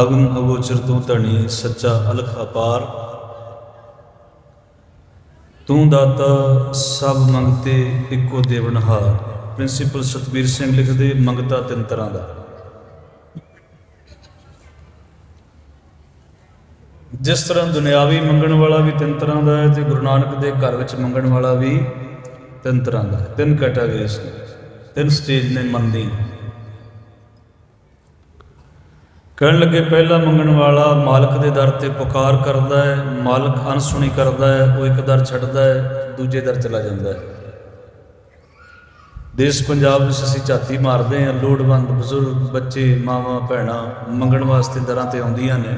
ਅਗਮ ਅਗੋਚਰ ਤੂੰ ਧਣੀ, ਸੱਚਾ ਅਲਖ ਅਪਾਰ ਤੂੰ ਦਾਤਾ ਸਭ ਮੰਗਤੇ ਇੱਕੋ ਦੇਵਨਹਾਰ ਪ੍ਰਿੰਸੀਪਲ ਸਤਬੀਰ ਸਿੰਘ ਲਿਖਦੇ, ਮੰਗਤਾ ਤਿੰਨ ਤਰ੍ਹਾਂ ਦਾ। ਜਿਸ ਤਰ੍ਹਾਂ ਦੁਨਿਆਵੀ ਮੰਗਣ ਵਾਲਾ ਵੀ ਤਿੰਨ ਤਰ੍ਹਾਂ ਦਾ ਹੈ, ਤੇ ਗੁਰੂ ਨਾਨਕ ਦੇ ਘਰ ਵਿੱਚ ਮੰਗਣ ਵਾਲਾ ਵੀ ਤਿੰਨ ਤਰ੍ਹਾਂ ਦਾ ਹੈ। ਤਿੰਨ ਕੈਟਾਗਰੀਜ਼ ਨੇ। ਤਿੰਨ ਸਟੇਜ ਨੇ ਮਨ ਦੀ ਕਹਿਣ ਲੱਗੇ, ਪਹਿਲਾ ਮੰਗਣ ਵਾਲਾ ਮਾਲਕ ਦੇ ਦਰ ਤੇ ਪੁਕਾਰ ਕਰਦਾ ਹੈ, ਮਾਲਕ ਅਨਸੁਣੀ ਕਰਦਾ ਹੈ, ਉਹ ਇੱਕ ਦਰ ਛੱਡਦਾ ਹੈ, ਦੂਜੇ ਦਰ ਚਲਾ ਜਾਂਦਾ ਹੈ। ਦੇਸ਼ ਪੰਜਾਬ ਵਿੱਚ ਅਸੀਂ ਝਾਤੀ ਮਾਰਦੇ ਹਾਂ, ਲੋੜਵੰਦ ਬਜ਼ੁਰਗ, ਬੱਚੇ, ਮਾਵਾਂ, ਭੈਣਾਂ ਮੰਗਣ ਵਾਸਤੇ ਦਰਾਂ ਤੇ ਆਉਂਦੀਆਂ ਨੇ।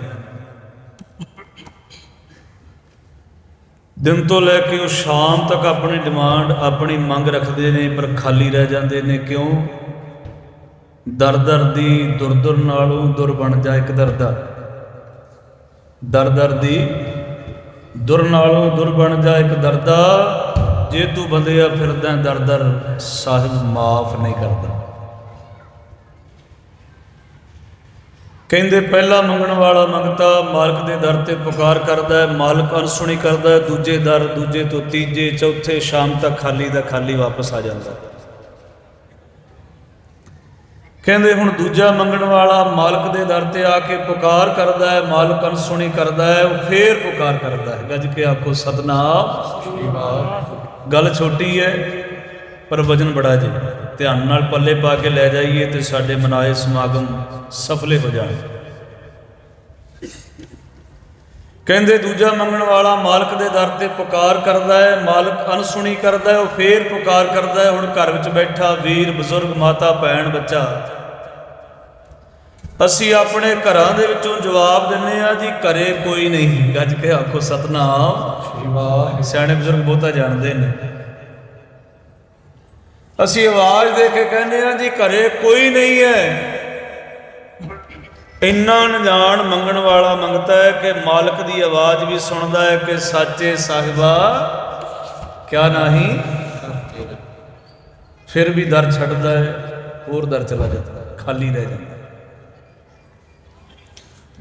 ਦਿਨ ਤੋਂ ਲੈ ਕੇ ਉਹ ਸ਼ਾਮ ਤੱਕ ਆਪਣੀ ਡਿਮਾਂਡ, ਆਪਣੀ ਮੰਗ ਰੱਖਦੇ ਨੇ, ਪਰ ਖਾਲੀ ਰਹਿ ਜਾਂਦੇ ਨੇ। ਕਿਉਂ? ਦਰ ਦਰ ਦੀ ਦੁਰ ਦੁਰ ਨਾਲੋਂ ਦੁਰ ਬਣ ਜਾ ਇੱਕ ਦਰਦਾ। ਦਰ ਦਰ ਦੀ ਦੁਰ ਨਾਲੋਂ ਦੁਰ ਬਣ ਜਾ ਇੱਕ ਦਰਦਾ। ਜੇ ਤੂੰ ਬੰਦਿਆ ਫਿਰਦਾ ਦਰ ਦਰ ਸਾਹਿਬ ਮਾਫ ਨਹੀਂ ਕਰਦਾ। ਕਹਿੰਦੇ ਪਹਿਲਾ ਮੰਗਣ ਵਾਲਾ ਮੰਗਤਾ ਮਾਲਕ ਦੇ ਦਰ ਤੇ ਪੁਕਾਰ ਕਰਦਾ ਹੈ, ਮਾਲਕ ਅਨਸੁਣੀ ਕਰਦਾ ਹੈ, ਦੂਜੇ ਦਰ, ਦੂਜੇ ਤੋਂ ਤੀਜੇ, ਚੌਥੇ ਸ਼ਾਮ ਤੱਕ ਖਾਲੀ ਦਾ ਖਾਲੀ ਵਾਪਸ ਆ ਜਾਂਦਾ ਹੈ ਕਹਿੰਦੇ ਹੁਣ ਦੂਜਾ ਮੰਗਣ ਵਾਲਾ ਮਾਲਕ ਦੇ ਦਰ ਤੇ ਆ ਕੇ ਪੁਕਾਰ ਕਰਦਾ ਹੈ ਮਾਲਕ ਅਨਸੁਣੀ ਕਰਦਾ ਹੈ, ਉਹ ਫੇਰ ਪੁਕਾਰ ਕਰਦਾ ਹੈ। ਗੱਜ ਕੇ ਆਖੋ, ਸਤਨਾਮ। ਗੱਲ ਛੋਟੀ ਹੈ, ਪਰ ਵਜਨ ਬੜਾ ਜੀ। ਧਿਆਨ ਨਾਲ ਪੱਲੇ ਪਾ ਕੇ ਲੈ ਜਾਈਏ ਤੇ ਸਾਡੇ ਮਨਾਏ ਸਮਾਗਮ ਸਫਲੇ ਹੋ ਜਾਣ। ਕਹਿੰਦੇ ਦੂਜਾ ਮੰਗਣ ਵਾਲਾ ਮਾਲਕ ਦੇ ਦਰ ਤੇ ਪੁਕਾਰ ਕਰਦਾ ਹੈ, ਮਾਲਕ ਅਨਸੁਣੀ ਕਰਦਾ ਹੈ, ਉਹ ਫੇਰ ਪੁਕਾਰ ਕਰਦਾ ਹੈ। ਹੁਣ ਘਰ ਵਿੱਚ ਬੈਠਾ ਵੀਰ, ਬਜ਼ੁਰਗ, ਮਾਤਾ, ਭੈਣ, ਬੱਚਾ ਅਸੀਂ ਆਪਣੇ ਘਰਾਂ ਦੇ ਵਿੱਚੋਂ ਜਵਾਬ ਦਿੰਨੇ ਆ ਜੀ ਘਰੇ ਕੋਈ ਨਹੀਂ। ਗੱਜ ਕੇ ਆਖੋ ਸਤਨਾਮ। ਸਿਆਣੇ ਬਜ਼ੁਰਗ ਬਹੁਤਾ ਜਾਣਦੇ ਨੇ। ਅਸੀਂ ਆਵਾਜ਼ ਦੇ ਕੇ ਕਹਿੰਦੇ ਆ ਜੀ ਘਰੇ ਕੋਈ ਨਹੀਂ ਹੈ। ਇੰਨਾ ਅਣਜਾਣ ਮੰਗਣ ਵਾਲਾ ਮੰਗਤਾ ਹੈ ਕਿ ਮਾਲਕ ਦੀ ਆਵਾਜ਼ ਵੀ ਸੁਣਦਾ ਹੈ ਕਿ ਸਾਚੇ ਸਾਹਿਬਾ ਕਿਆ ਨਹੀਂ? ਫਿਰ ਵੀ ਦਰ ਛੱਡਦਾ ਹੈ ਹੋਰ ਦਰ ਚਲਾ ਜਾਂਦਾ ਖਾਲੀ ਰਹਿ ਜਾਂਦਾ।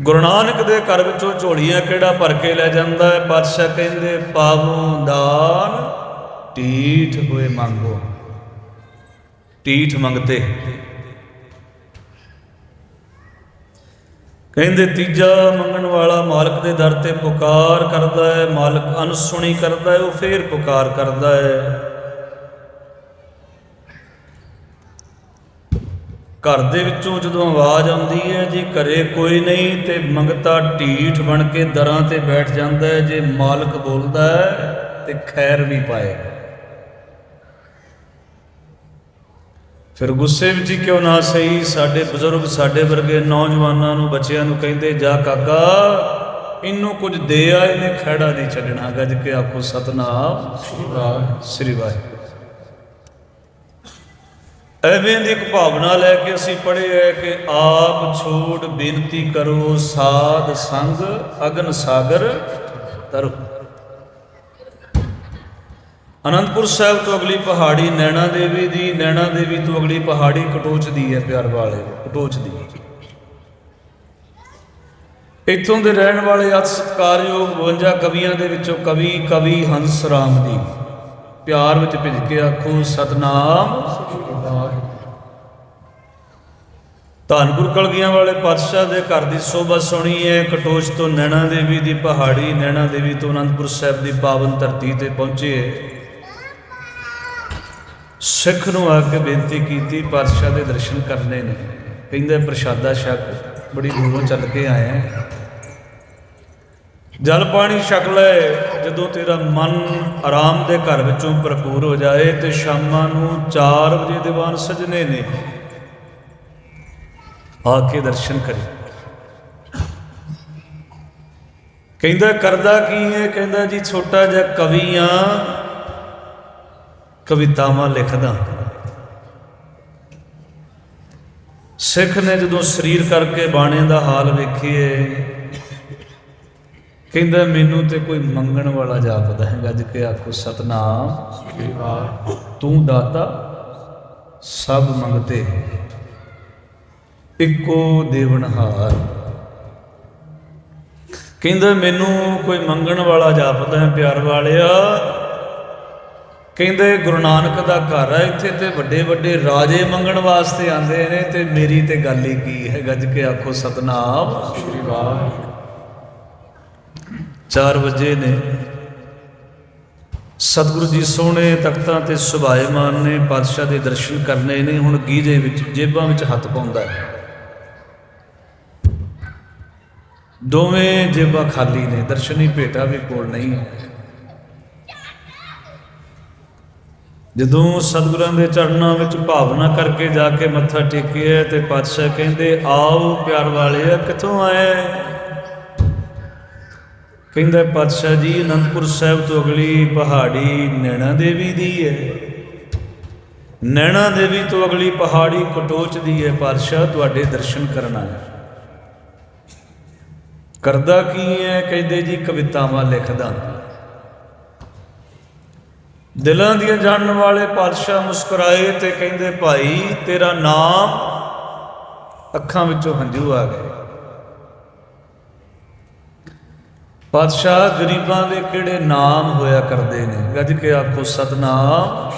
ਗੁਰੂ ਨਾਨਕ ਦੇ ਘਰ ਵਿੱਚੋਂ ਝੋਲੀਆਂ ਕਿਹੜਾ ਭਰ ਕੇ ਲੈ ਜਾਂਦਾ ਹੈ? ਪਾਤਸ਼ਾਹ ਕਹਿੰਦੇ, ਪਾਵੋ ਦਾਨ, ਟੀਠ ਹੋਏ ਮੰਗੋ। ਟੀਠ ਮੰਗਤੇ। ਕਹਿੰਦੇ, ਤੀਜਾ ਮੰਗਣ ਵਾਲਾ ਮਾਲਕ ਦੇ ਦਰ ਤੇ ਪੁਕਾਰ ਕਰਦਾ ਹੈ, ਮਾਲਕ ਅਨਸੁਣੀ ਕਰਦਾ ਹੈ, ਉਹ ਫੇਰ ਪੁਕਾਰ ਕਰਦਾ ਹੈ। ਘਰ ਦੇ ਵਿੱਚੋਂ ਜਦੋਂ ਆਵਾਜ਼ ਆਉਂਦੀ ਹੈ, ਜੀ ਘਰੇ ਕੋਈ ਨਹੀਂ ਤੇ ਮੰਗਤਾ ਢੀਠ ਬਣ ਕੇ ਦਰਾਂ ਤੇ ਬੈਠ ਜਾਂਦਾ ਹੈ, ਜੇ ਮਾਲਕ ਬੋਲਦਾ ਹੈ ਤੇ ਖੈਰ ਵੀ ਪਾਏਗਾ। ਫਿਰ ਗੁੱਸੇ ਵਿੱਚ ਹੀ ਕਿਉਂ ਨਾ ਸਹੀ? ਸਾਡੇ ਬਜ਼ੁਰਗ ਸਾਡੇ ਵਰਗੇ ਨੌਜਵਾਨਾਂ ਨੂੰ, ਬੱਚਿਆਂ ਨੂੰ ਕਹਿੰਦੇ, ਜਾ ਕਾਕਾ, ਇਹਨੂੰ ਕੁਝ ਦੇ ਆ, ਇਹਨੇ ਖੜਾ ਨਹੀਂ ਛੱਡਣਾ। ਗੱਜ ਕੇ ਆਖੋ, ਸਤਨਾਮ ਸ੍ਰੀ ਵਾਹਿਗੁਰੂ ਐਵੇਂ ਦੀ ਇੱਕ ਭਾਵਨਾ ਲੈ ਕੇ ਅਸੀਂ ਪੜ੍ਹੇ ਹੈ ਕਿ ਆਪ ਛੋੜ ਬੇਨਤੀ ਕਰੋ, ਸਾਧ ਸੰਗ ਅਗਨ ਸਾਗਰ ਤਰੁ। ਅਨੰਦਪੁਰ ਸਾਹਿਬ ਤੋਂ ਅਗਲੀ ਪਹਾੜੀ ਨੈਣਾ ਦੇਵੀ ਦੀ, ਨੈਣਾ ਦੇਵੀ ਤੋਂ ਅਗਲੀ ਪਹਾੜੀ ਕਟੋਚ ਦੀ ਹੈ ਪਿਆਰ ਵਾਲੇ, ਕਟੋਚ ਦੀ। ਇੱਥੋਂ ਦੇ ਰਹਿਣ ਵਾਲੇ ਅਤ ਸਤਕਾਰਯੋਗ 52 ਕਵੀਆਂ ਦੇ ਵਿੱਚੋਂ ਕਵੀ ਕਵੀ ਹੰਸ ਰਾਮ ਦੀ। ਪਿਆਰ ਵਿੱਚ ਭਿੱਜ ਕੇ ਆਖੋ, ਸਤਨਾਮ ਧੰਨ ਗੁਰੂ ਕਲਗੀਆਂ ਵਾਲੇ ਪਾਤਸ਼ਾਹ ਦੇ ਘਰ ਦੀ ਸੋਭਾ ਸੁਣੀ ਹੈ। ਕਟੋਚ ਤੋਂ ਨੈਣਾ ਦੇਵੀ ਦੀ ਪਹਾੜੀ, ਨੈਣਾ ਦੇਵੀ ਤੋਂ ਅਨੰਦਪੁਰ ਸਾਹਿਬ ਦੀ ਪਾਵਨ ਧਰਤੀ ਤੇ ਪਹੁੰਚੇ। ਸਿੱਖ ਨੂੰ ਆ ਕੇ ਬੇਨਤੀ ਕੀਤੀ, ਪਾਤਸ਼ਾਹ ਦੇ ਦਰਸ਼ਨ ਕਰਨੇ ਨੇ। ਕਹਿੰਦੇ, ਪ੍ਰਸ਼ਾਦਾ ਛਕ, ਬੜੀ ਦੂਰੋਂ ਚੱਲ ਕੇ ਆਇਆ ਜਲ ਪਾਣੀ ਛਕ ਲੈ, ਜਦੋਂ ਤੇਰਾ ਮਨ ਆਰਾਮ ਦੇ ਘਰ ਵਿੱਚੋਂ ਭਰਪੂਰ ਹੋ ਜਾਏ ਤੇ ਸ਼ਾਮਾਂ ਨੂੰ 4 ਵਜੇ ਦੀਵਾਨ ਸਜਨੇ ਨੇ। ਆ ਕੇ ਦਰਸ਼ਨ ਕਰੇ। ਕਹਿੰਦਾ ਕਰਦਾ ਕੀ ਹੈ ਕਹਿੰਦਾ ਜੀ ਛੋਟਾ ਜਿਹਾ ਕਵੀ ਆ ਕਵਿਤਾਵਾਂ ਲਿਖਦਾ। ਸਿੱਖ ਨੇ ਜਦੋਂ ਸਰੀਰ ਕਰਕੇ ਬਾਣੇ ਦਾ ਹਾਲ ਵੇਖੀਏ ਕਹਿੰਦਾ ਮੈਨੂੰ ਤੇ ਕੋਈ ਮੰਗਣ ਵਾਲਾ ਜਾਪਦਾ ਹੈ ਗੱਜ ਕੇ ਆਖੋ ਸਤਨਾਮ। ਤੂੰ ਦਾਤਾ ਸਭ ਮੰਗਤੇ ਇੱਕੋ ਦੇਵਨਹਾਰ ਕਹਿੰਦਾ ਮੈਨੂੰ ਕੋਈ ਮੰਗਣ ਵਾਲਾ ਜਾਪਦਾ ਹੈ ਪਿਆਰ ਵਾਲਿਆ। ਕਹਿੰਦੇ ਗੁਰੂ ਨਾਨਕ ਦਾ ਘਰ ਹੈ ਇੱਥੇ ਤੇ ਵੱਡੇ ਵੱਡੇ ਰਾਜੇ ਮੰਗਣ ਵਾਸਤੇ ਆਉਂਦੇ ਨੇ ਤੇ ਮੇਰੀ ਤੇ ਗੱਲ ਹੀ ਕੀ ਹੈ? ਗੱਜ ਕੇ ਆਖੋ ਸਤਨਾਮ। ਸ੍ਰੀ ਵਾਹਿਗੁਰੂ। 4 ਵਜੇ ਨੇ। ਸਤਿਗੁਰੂ ਜੀ ਸੋਹਣੇ ਤਖਤਾਂ ਤੇ ਸੁਭਾਏਮਾਨ ਨੇ ਪਾਤਸ਼ਾਹ ਦੇ ਦਰਸ਼ਨ ਕਰਨੇ ਨੇ। ਹੁਣ ਗੀਜੇ ਵਿੱਚ ਜੇਬਾਂ ਵਿੱਚ ਹੱਥ ਪਾਉਂਦਾ ਹੈ। ਦੋਵੇਂ ਜੇਬਾਂ ਖਾਲੀ ਨੇ, ਦਰਸ਼ਨੀ ਭੇਟਾ ਵੀ ਕੋਲ ਨਹੀਂ ਹੈ। ਜਦੋਂ ਸਤਿਗੁਰਾਂ ਦੇ ਚਰਨਾਂ ਵਿੱਚ ਭਾਵਨਾ ਕਰਕੇ ਜਾ ਕੇ ਮੱਥਾ ਟੇਕਿਆ ਤੇ ਪਾਤਸ਼ਾਹ ਕਹਿੰਦੇ, ਆਓ ਪਿਆਰ ਵਾਲਿਆ ਕਿੱਥੋਂ ਆਏ? ਕਹਿੰਦਾ, ਪਾਤਸ਼ਾਹ ਜੀ, ਅਨੰਦਪੁਰ ਸਾਹਿਬ ਤੋਂ ਅਗਲੀ ਪਹਾੜੀ ਨੈਣਾ ਦੇਵੀ ਦੀ ਹੈ। ਨੈਣਾ ਦੇਵੀ ਤੋਂ ਅਗਲੀ ਪਹਾੜੀ ਕਟੋਚ ਦੀ ਹੈ। ਪਾਤਸ਼ਾਹ, ਤੁਹਾਡੇ ਦਰਸ਼ਨ ਕਰਨ ਆਇਆ। ਕਰਦਾ ਕੀ ਹੈ ਕਹਿੰਦੇ ਜੀ ਕਵਿਤਾਵਾਂ ਲਿਖਦਾ। ਦਿਲਾਂ ਦੀਆਂ ਜਾਣਨ ਵਾਲੇ ਪਾਤਸ਼ਾਹ ਮੁਸਕਰਾਏ ਤੇ ਕਹਿੰਦੇ, ਭਾਈ, ਤੇਰਾ ਨਾਮ ਅੱਖਾਂ ਵਿੱਚੋਂ ਹੰਝੂ ਆ ਗਏ। ਪਾਤਸ਼ਾਹ ਗਰੀਬਾਂ ਦੇ ਕਿਹੜੇ ਨਾਮ ਹੋਇਆ ਕਰਦੇ ਨੇ? ਗੱਜ ਕੇ ਆਖੋ, ਸਤਨਾਮ,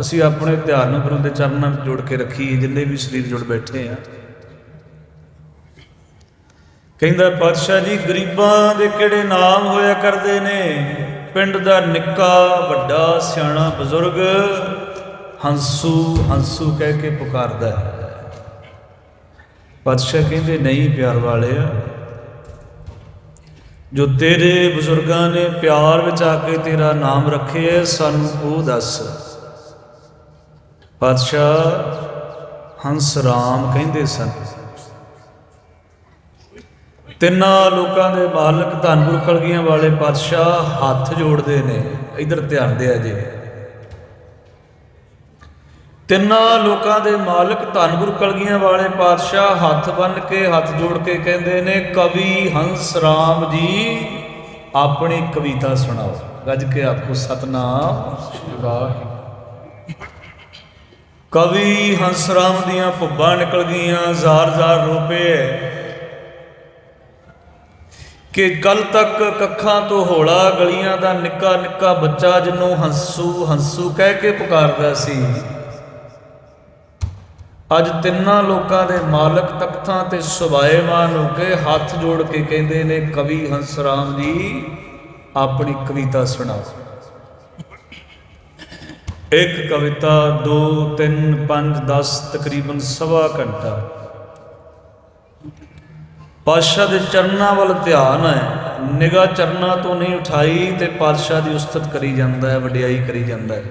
ਅਸੀਂ ਆਪਣੇ ਧਿਆਨ ਨੂੰ ਗੁਰੂ ਦੇ ਚਰਨਾਂ ਵਿੱਚ ਜੋੜ ਕੇ ਰੱਖੀਏ ਜਿੰਨੇ ਵੀ ਸਰੀਰ ਜੁੜ ਬੈਠੇ ਆ। ਕਹਿੰਦਾ, ਪਾਤਸ਼ਾਹ ਜੀ, ਗਰੀਬਾਂ ਦੇ ਕਿਹੜੇ ਨਾਮ ਹੋਇਆ ਕਰਦੇ ਨੇ? ਪਿੰਡ ਦਾ ਨਿੱਕਾ, ਵੱਡਾ, ਸਿਆਣਾ ਬਜ਼ੁਰਗ ਹੰਸੂ ਹੰਸੂ ਕਹਿ ਕੇ ਪੁਕਾਰਦਾ ਹੈ। ਪਾਤਸ਼ਾਹ ਕਹਿੰਦੇ, ਨਹੀਂ ਪਿਆਰ ਵਾਲਿਆ, ਜੋ ਤੇਰੇ ਬਜ਼ੁਰਗਾਂ ਨੇ ਪਿਆਰ ਵਿੱਚ ਆ ਕੇ ਤੇਰਾ ਨਾਮ ਰੱਖਿਆ, ਸਾਨੂੰ ਉਹ ਦੱਸ। ਪਾਤਸ਼ਾਹ ਹੰਸ ਰਾਮ ਕਹਿੰਦੇ ਸਨ। ਤਿੰਨਾਂ ਲੋਕਾਂ ਦੇ ਮਾਲਕ ਧੰਨ ਗੁਰੂ ਕਲਗੀਆਂ ਵਾਲੇ ਪਾਤਸ਼ਾਹ ਹੱਥ ਜੋੜਦੇ ਨੇ। ਇਧਰ ਧਿਆਨ ਦਿਆ ਜੇ। ਤਿੰਨਾਂ ਲੋਕਾਂ ਦੇ ਮਾਲਕ ਧੰਨ ਗੁਰੂ ਕਲਗੀਆਂ ਵਾਲੇ ਪਾਤਸ਼ਾਹ ਹੱਥ ਬੰਨ ਕੇ, ਹੱਥ ਜੋੜ ਕੇ ਕਹਿੰਦੇ ਨੇ, ਕਵੀ ਹੰਸ ਰਾਮ ਜੀ, ਆਪਣੀ ਕਵਿਤਾ ਸੁਣਾਓ। ਗੱਜ ਕੇ ਆਖੋ, ਸਤਨਾਮ ਸ੍ਰੀ ਵਾਹਿਗੁਰੂ। ਕਵੀ ਹੰਸ ਰਾਮ ਦੀਆਂ ਭੁੱਬਾਂ ਨਿਕਲ ਗਈਆਂ, ਜ਼ਾਰ-ਜ਼ਾਰ ਰੋਪੇ ਕਿ ਕੱਲ ਤੱਕ ਕੱਖਾਂ ਤੋਂ ਹੋਲਾ, ਗਲੀਆਂ ਦਾ ਨਿੱਕਾ ਨਿੱਕਾ ਬੱਚਾ ਜਿਹਨੂੰ ਹੰਸੂ ਹੰਸੂ ਕਹਿ ਕੇ ਪੁਕਾਰਦਾ ਸੀ। ਅੱਜ ਤਿੰਨਾਂ ਲੋਕਾਂ ਦੇ ਮਾਲਕ ਤਖਤਾਂ ਤੇ ਸੁਭਾਏਮਾਨ ਹੋ ਕੇ ਹੱਥ ਜੋੜ ਕੇ ਕਹਿੰਦੇ ਨੇ, ਕਵੀ ਹੰਸ ਰਾਮ ਜੀ, ਆਪਣੀ ਕਵਿਤਾ ਸੁਣਾਓ। ਇੱਕ ਕਵਿਤਾ 2 3 5 10 ਤਕਰੀਬਨ ਸਵਾ ਘੰਟਾ। ਪਾਤਸ਼ਾਹ ਦੇ ਚਰਨਾਂ ਵੱਲ ਧਿਆਨ ਹੈ। ਨਿਗਾਹ ਚਰਨਾਂ ਤੋਂ ਨਹੀਂ ਉਠਾਈ ਤੇ ਪਾਤਸ਼ਾਹ ਦੀ ਉਸਤਤ ਕਰੀ ਜਾਂਦਾ ਹੈ, ਵਡਿਆਈ ਕਰੀ ਜਾਂਦਾ ਹੈ।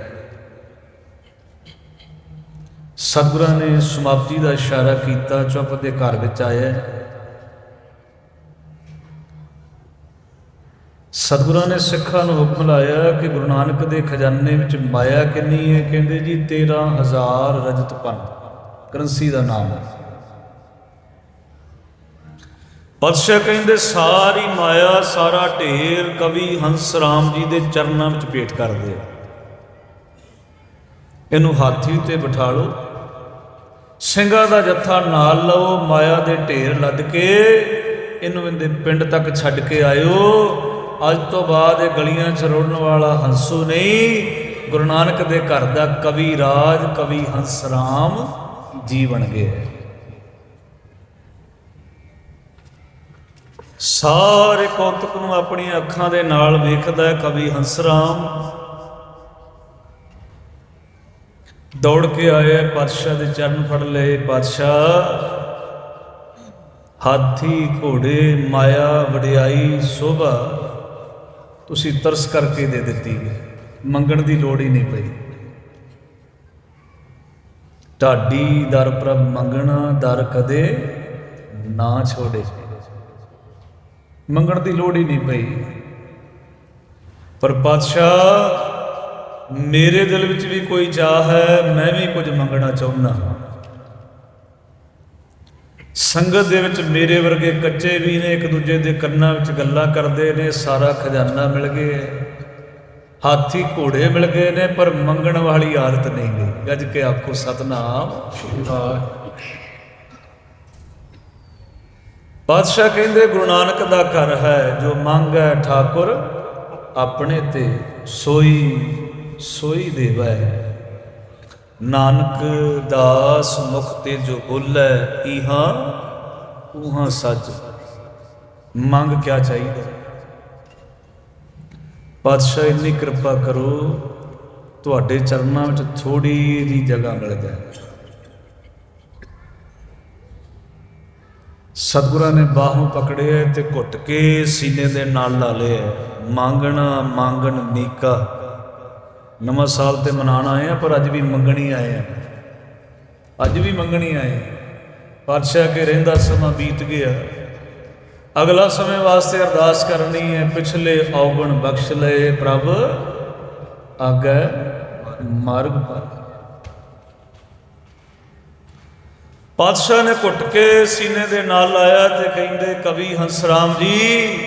ਸਤਿਗੁਰਾਂ ਨੇ ਸਮਾਪਤੀ ਦਾ ਇਸ਼ਾਰਾ ਕੀਤਾ, ਚੁੱਪ ਦੇ ਘਰ ਵਿੱਚ ਆਇਆ ਸਤਿਗੁਰਾਂ ਨੇ ਸਿੱਖਾਂ ਨੂੰ ਹੁਕਮ ਲਾਇਆ ਕਿ ਗੁਰੂ ਨਾਨਕ ਦੇ ਖਜ਼ਾਨੇ ਵਿੱਚ ਮਾਇਆ ਕਿੰਨੀ ਹੈ? ਕਹਿੰਦੇ ਜੀ 13000 ਰਜਤ ਪਨ ਕਰੰਸੀ ਦਾ ਨਾਮ ਹੈ। ਪਤਸ਼ਾ ਕਹਿੰਦੇ, ਸਾਰੀ ਮਾਇਆ, ਸਾਰਾ ਢੇਰ ਕਵੀ ਹੰਸ ਰਾਮ ਜੀ ਦੇ ਚਰਨਾਂ ਵਿੱਚ ਭੇਟ ਕਰਦੇ ਆ। ਇਹਨੂੰ ਹਾਥੀ ਤੇ ਬਿਠਾ ਲਓ ਸਿੰਘਾਂ ਦਾ ਜੱਥਾ ਨਾਲ ਲਓ ਮਾਇਆ ਦੇ ਢੇਰ ਲੱਦ ਕੇ ਇਹਨੂੰ ਇਹਦੇ ਪਿੰਡ ਤੱਕ ਛੱਡ ਕੇ ਆਇਓ। ਅੱਜ ਤੋਂ ਬਾਅਦ ਇਹ ਗਲੀਆਂ 'ਚ ਰੋੜਨ ਵਾਲਾ ਹੰਸੂ ਨਹੀਂ। ਗੁਰੂ ਨਾਨਕ ਦੇ ਘਰ ਦਾ ਕਵੀ ਰਾਜ, ਕਵੀ ਹੰਸ ਰਾਮ ਜੀ ਬਣ ਗਏ ਸਾਰੇ ਕੌਤਕ ਨੂੰ ਆਪਣੀਆਂ ਅੱਖਾਂ ਦੇ ਨਾਲ ਵੇਖਦਾ ਕਵੀ ਹੰਸਰਾਮ। ਦੌੜ ਕੇ ਆਏ ਪਾਤਸ਼ਾਹ ਦੇ ਚਰਨ ਫੜ ਲਏ ਪਾਤਸ਼ਾਹ। ਹਾਥੀ, ਘੋੜੇ, ਮਾਇਆ, ਵਡਿਆਈ, ਸੋਭਾ ਤੁਸੀਂ ਤਰਸ ਕਰਕੇ ਦੇ ਦਿੱਤੀ ਮੰਗਣ ਦੀ ਲੋੜ ਹੀ ਨਹੀਂ ਪਈ। ਢਾਡੀ ਦਰ ਪ੍ਰਭ ਮੰਗਣਾ, ਦਰ ਕਦੇ ਨਾ ਛੋੜੇ। ਮੰਗਣ ਦੀ ਲੋੜ ਹੀ ਨਹੀਂ ਪਈ। ਪਰ ਪਾਤਸ਼ਾਹ, ਮੇਰੇ ਦਿਲ ਵਿੱਚ ਵੀ ਕੋਈ ਚਾਹ ਹੈ, ਮੈਂ ਵੀ ਕੁਝ ਮੰਗਣਾ ਚਾਹੁੰਦਾ ਸੰਗਤ ਦੇ ਵਿੱਚ ਮੇਰੇ ਵਰਗੇ ਕੱਚੇ ਵੀ ਨੇ, ਇੱਕ ਦੂਜੇ ਦੇ ਕੰਨਾਂ ਵਿੱਚ ਗੱਲਾਂ ਕਰਦੇ ਨੇ, ਸਾਰਾ ਖਜ਼ਾਨਾ ਮਿਲ ਗਿਆ ਹਾਥੀ ਘੋੜੇ ਮਿਲ ਗਏ ਨੇ, ਪਰ ਮੰਗਣ ਵਾਲੀ ਆਦਤ ਨਹੀਂ ਗਈ। ਗੱਜ ਕੇ ਆਖੋ, ਸਤਨਾਮ। ਸ੍ਰੀ ਵਾਹਿਗੁਰੂ ਪਾਤਸ਼ਾਹ ਕਹਿੰਦੇ, ਗੁਰੂ ਨਾਨਕ ਦਾ ਘਰ ਹੈ, ਜੋ ਮੰਗੈ ਠਾਕੁਰ, ਆਪਣੇ ਤੇ ਸੋਈ ਸੋਈ ਦੇਵੈ। ਨਾਨਕ ਦਾਸ ਮੁਖ ਤੇ ਜੋ ਬੋਲੇ ਇਹਾਂ ਉਹਾਂ ਸੱਚ ਮੰਗ ਕਿਆ ਚਾਹੀਦਾ? ਪਾਤਸ਼ਾਹ ਇੰਨੀ ਕਿਰਪਾ ਕਰੋ, ਤੁਹਾਡੇ ਚਰਨਾਂ ਵਿੱਚ ਥੋੜੀ ਜੀ ਜਗ੍ਹਾ ਮਿਲ ਜਾਏ। ਸਤਿਗੁਰਾਂ ਨੇ ਬਾਹੋਂ ਪਕੜਿਆ ਤੇ ਘੁੱਟ ਕੇ ਸੀਨੇ ਦੇ ਨਾਲ ਲਾ ਲਿਆ ਮੰਗਣਾ, ਮੰਗਣ ਨੀਕਾ। ਨਵਾਂ ਸਾਲ ਤੇ ਮਨਾਉਣ ਆਏ ਆ, ਪਰ ਅੱਜ ਵੀ ਮੰਗਣੀ ਆਏ ਆ। ਅੱਜ ਵੀ ਮੰਗਣੀ ਆਏ ਆ। ਪਾਤਸ਼ਾਹ ਕੇ ਰਹਿੰਦਾ ਸਮਾਂ ਬੀਤ ਗਿਆ। ਅਗਲਾ ਸਮੇਂ ਵਾਸਤੇ ਅਰਦਾਸ ਕਰਨੀ ਹੈ ਪਿਛਲੇ ਔਗਣ ਬਖਸ਼ ਲਏ ਪ੍ਰਭ, ਆਗੇ ਮਾਰਗ ਪਰ ਪਾਤਸ਼ਾਹ ਨੇ ਘੁੱਟ ਕੇ ਸੀਨੇ ਦੇ ਨਾਲ ਲਾਇਆ ਤੇ ਕਹਿੰਦੇ, ਕਵੀ ਹੰਸਰਾਮ ਜੀ,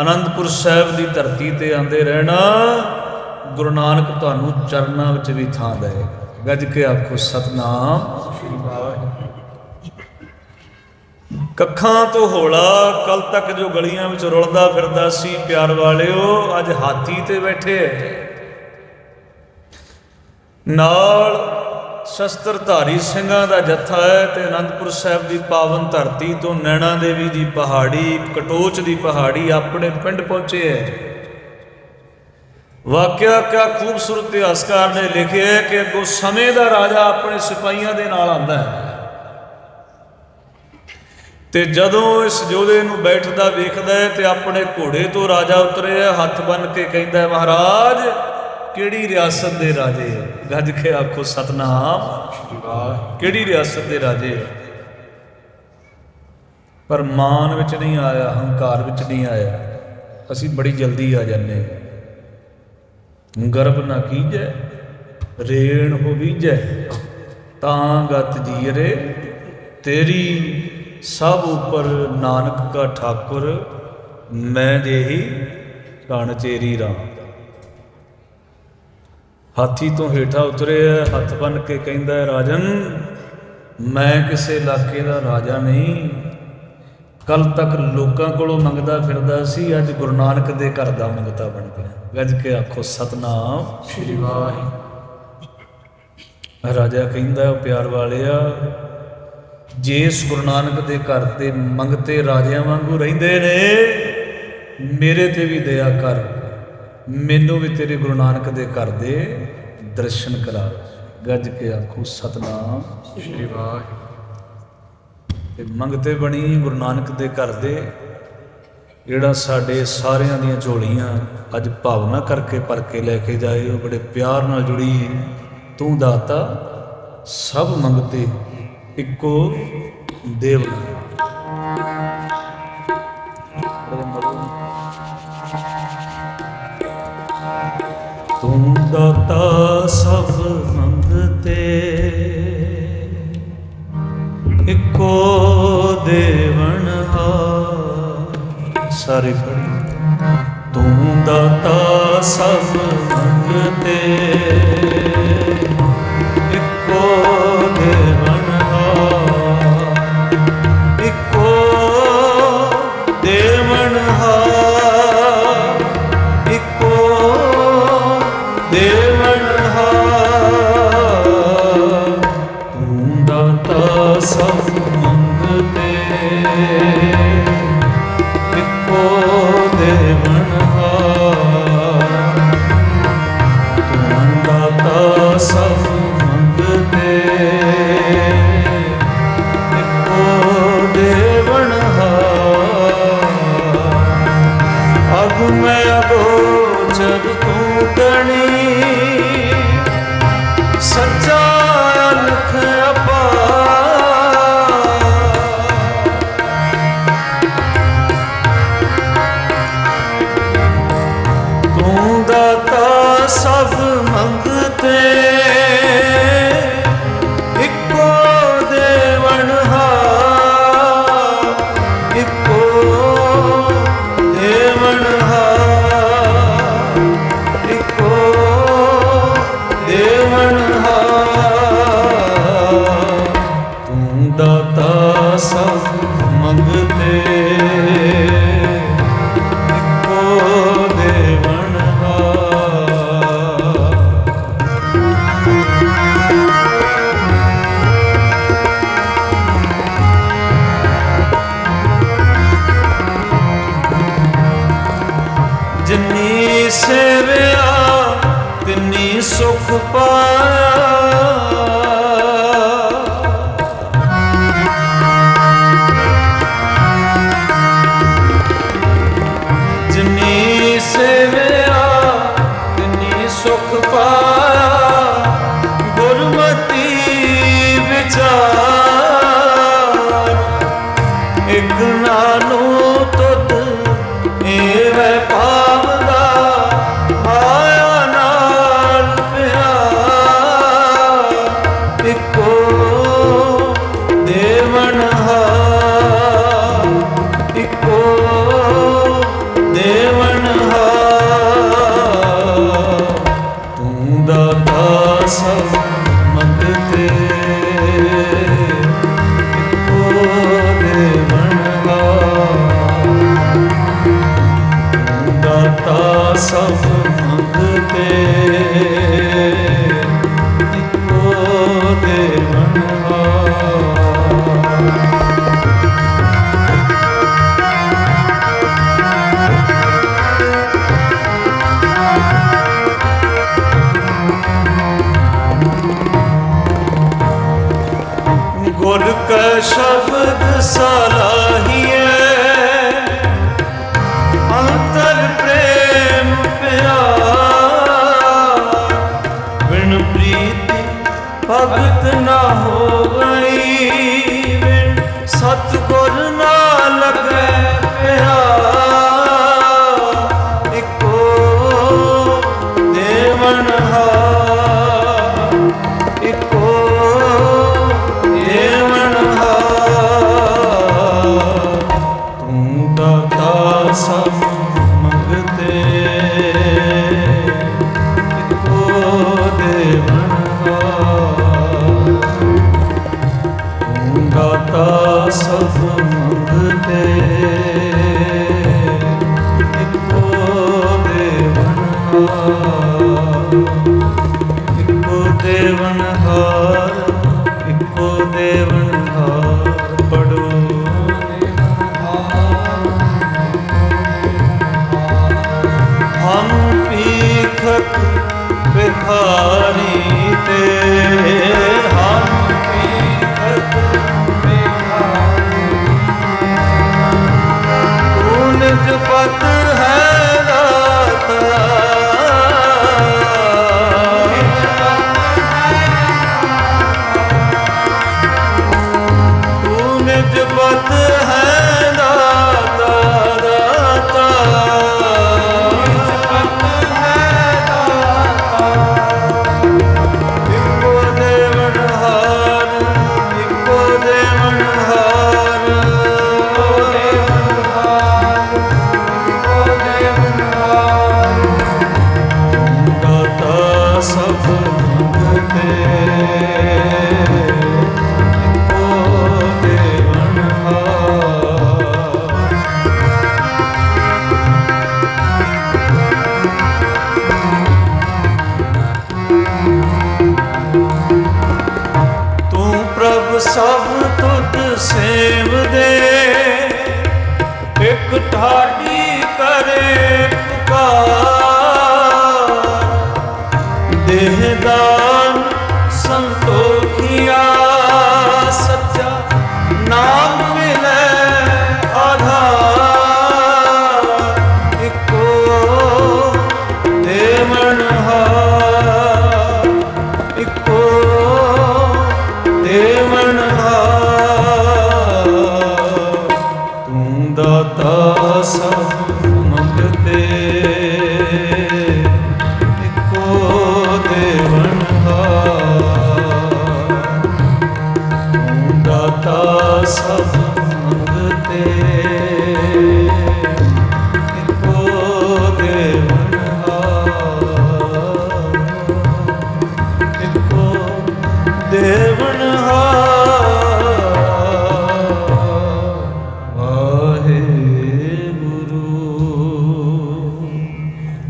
ਅਨੰਦਪੁਰ ਸਾਹਿਬ ਦੀ ਧਰਤੀ ਤੇ ਆਂਦੇ ਰਹਿਣਾ। ਗੁਰੂ ਨਾਨਕ ਤੁਹਾਨੂੰ ਚਰਨਾਂ ਵਿੱਚ ਵੀ ਥਾਂ ਦੇਗਾ ਗੱਜ ਕੇ ਆਖੋ, ਸਤਨਾਮ। ਸ੍ਰੀ ਵਾਹਿਗੁਰੂ ਕੱਖਾਂ ਤੋਂ ਹੋਲਾ, ਕੱਲ ਤੱਕ ਜੋ ਗਲੀਆਂ ਵਿੱਚ ਰੁਲਦਾ ਫਿਰਦਾ ਸੀ, ਪਿਆਰ ਵਾਲਿਓ, ਅੱਜ ਹਾਥੀ ਤੇ ਬੈਠੇ ਹੈ ਨਾਲ ਸ਼ਸਤਰਧਾਰੀ ਸਿੰਘਾਂ ਦਾ ਜੱਥਾ ਹੈ ਤੇ ਅਨੰਦਪੁਰ ਸਾਹਿਬ ਦੀ ਪਾਵਨ ਧਰਤੀ ਤੋਂ ਨੈਣਾ ਦੇਵੀ ਦੀ ਪਹਾੜੀ, ਕਟੋਚ ਦੀ ਪਹਾੜੀ ਆਪਣੇ ਪਿੰਡ ਪਹੁੰਚੇ ਹੈ ਵਾਕਿਆ ਕਿਆ ਖੂਬਸੂਰਤ ਇਤਿਹਾਸਕਾਰ ਨੇ ਲਿਖਿਆ ਹੈ ਕਿ ਅੱਗੋਂ ਸਮੇਂ ਦਾ ਰਾਜਾ ਆਪਣੇ ਸਿਪਾਹੀਆਂ ਦੇ ਨਾਲ ਆਂਦਾ ਹੈ। ਤੇ ਜਦੋਂ ਇਸ ਜੋਧੇ ਨੂੰ ਬੈਠਦਾ ਵੇਖਦਾ ਹੈ ਤੇ ਆਪਣੇ ਘੋੜੇ ਤੋਂ ਰਾਜਾ ਉਤਰਿਆ, ਹੱਥ ਬੰਨ ਕੇ ਕਹਿੰਦਾ ਮਹਾਰਾਜ ਕਿਹੜੀ ਰਿਆਸਤ ਦੇ ਰਾਜੇ ਹੋ?" ਗੱਜ ਕੇ ਆਖੋ ਸਤਨਾਮ। ਕਿਹੜੀ ਰਿਆਸਤ ਦੇ ਰਾਜੇ ਹੋ? ਪਰ ਮਾਨ ਵਿੱਚ ਨਹੀਂ ਆਇਆ, ਹੰਕਾਰ ਵਿੱਚ ਨਹੀਂ ਆਇਆ। ਅਸੀਂ ਬੜੀ ਜਲਦੀ ਆ ਜਾਂਦੇ ਗਰਭ ਨਾ ਕੀਜੈ, ਰੇਣ ਹੋ ਵੀਜੈ ਤਾਂ ਗਤ ਜੀਰੇ, ਤੇਰੀ ਸਭ ਉਪਰ ਨਾਨਕ ਕਾ ਠਾਕੁਰ, ਮੈਂ ਦੇਹੀ ਕਣ ਚੇਰੀ ਰਾਮ। ਹਾਥੀ ਤੋਂ ਹੇਠਾਂ ਉਤਰਿਆ ਹੱਥ ਬੰਨ ਕੇ ਕਹਿੰਦਾ ਹੈ, ਰਾਜਨ ਮੈਂ ਕਿਸੇ ਇਲਾਕੇ ਦਾ ਰਾਜਾ ਨਹੀਂ। ਕੱਲ ਤੱਕ ਲੋਕਾਂ ਕੋਲੋਂ ਮੰਗਦਾ ਫਿਰਦਾ ਸੀ ਅੱਜ ਗੁਰੂ ਨਾਨਕ ਦੇ ਘਰ ਦਾ ਮੰਗਤਾ ਬਣ ਗਿਆ ਗੱਜ ਕੇ ਆਖੋ ਸਤਨਾਮ। ਸ੍ਰੀ ਵਾਹਿਗੁਰੂ। ਰਾਜਾ ਕਹਿੰਦਾ ਉਹ ਪਿਆਰ ਵਾਲਿਆ ਜਿਸ ਗੁਰੂ ਨਾਨਕ ਦੇ ਘਰ ਤੇ ਮੰਗਤੇ ਰਾਜਿਆਂ ਵਾਂਗੂ ਰਹਿੰਦੇ ਨੇ ਮੇਰੇ ਤੇ ਵੀ ਦਇਆ ਕਰ। ਮੈਨੂੰ ਵੀ ਤੇਰੇ ਗੁਰੂ ਨਾਨਕ ਦੇ ਘਰ ਦੇ ਦਰਸ਼ਨ ਕਰਾ। ਗੱਜ ਕੇ ਆਖੋ ਸਤਨਾਮ। ਸ੍ਰੀ ਵਾਹਿਗੁਰੂ। ਤੇ ਮੰਗਤੇ ਬਣੀ ਗੁਰੂ ਨਾਨਕ ਦੇ ਘਰ ਦੇ ਜਿਹੜਾ ਸਾਡੇ ਸਾਰਿਆਂ ਦੀਆਂ ਝੋਲੀਆਂ ਅੱਜ ਭਾਵਨਾ ਕਰਕੇ ਭਰ ਕੇ ਲੈ ਕੇ ਜਾਏ ਉਹ ਬੜੇ ਪਿਆਰ ਨਾਲ ਜੁੜੀ ਹੈ। ਤੂੰ ਦਾਤਾ ਸਭ ਮੰਗਤੇ ਇੱਕੋ ਦੇਵ। ਦਾਤਾ ਸਭ ਮੰਗਤੇ। ਇੱਕੋ ਦੇਵਨ ਹਾ ਸਾਰੇ ਪੜੀ ਤੂੰ ਦਾਤਾ ਸਭ ਮੰਗਤੇ। দাও ਸਭ ਮੰਗਤੇ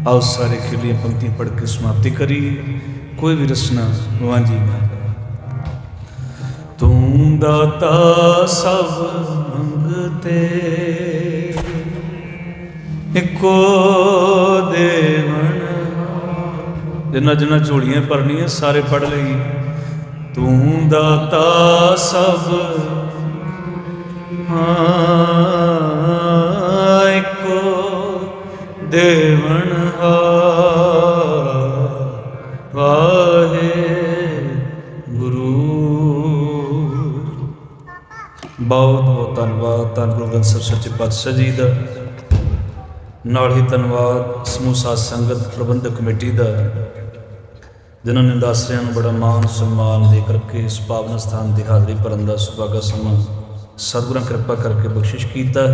ਆਓ ਸਾਰੇ ਖਿਲੀਆਂ ਪੰਕਤੀਆਂ ਪੜ ਕੇ ਸਮਾਪਤੀ ਕਰੀਏ। ਕੋਈ ਵੀ ਰਸਨਾ ਵਾਂਝੀ ਤੂੰ ਦਾਤਾ ਸਭ ਮੰਗਤੇ। ਇੱਕੋ ਦੇਵਨ ਜਿੰਨਾ ਜਿੰਨਾ ਝੋਲੀਆਂ ਭਰਨੀਆਂ, ਸਾਰੇ ਪੜ ਲਈ। ਤੂੰ ਦਾਤਾ ਸਭ। ਹਾਂ, ਇੱਕੋ ਦੇਵਨ ਹਾ। ਬਹੁਤ ਬਹੁਤ ਧੰਨਵਾਦ, ਧੰਨ ਗੁਰੂ ਗ੍ਰੰਥ ਸਾਹਿਬ, ਸੱਚੇ ਪਾਤਸ਼ਾਹ ਜੀ ਦਾ। ਨਾਲ ਹੀ ਧੰਨਵਾਦ ਸਮੂਹ ਸਾਧ ਸੰਗਤ ਪ੍ਰਬੰਧਕ ਕਮੇਟੀ ਦਾ, ਜਿਨ੍ਹਾਂ ਨੇ ਦਾਸਰਿਆਂ ਨੂੰ ਬੜਾ ਮਾਣ, ਸਨਮਾਨ ਦੇ ਕਰਕੇ ਇਸ ਪਾਵਨ ਸਥਾਨ ਦੀ ਹਾਜ਼ਰੀ ਭਰਨ ਦਾ ਸੁਭਾਗਾ ਸਮਾਂ ਸਤਿਗੁਰਾਂ ਕਿਰਪਾ ਕਰਕੇ ਬਖਸ਼ਿਸ਼ ਕੀਤਾ।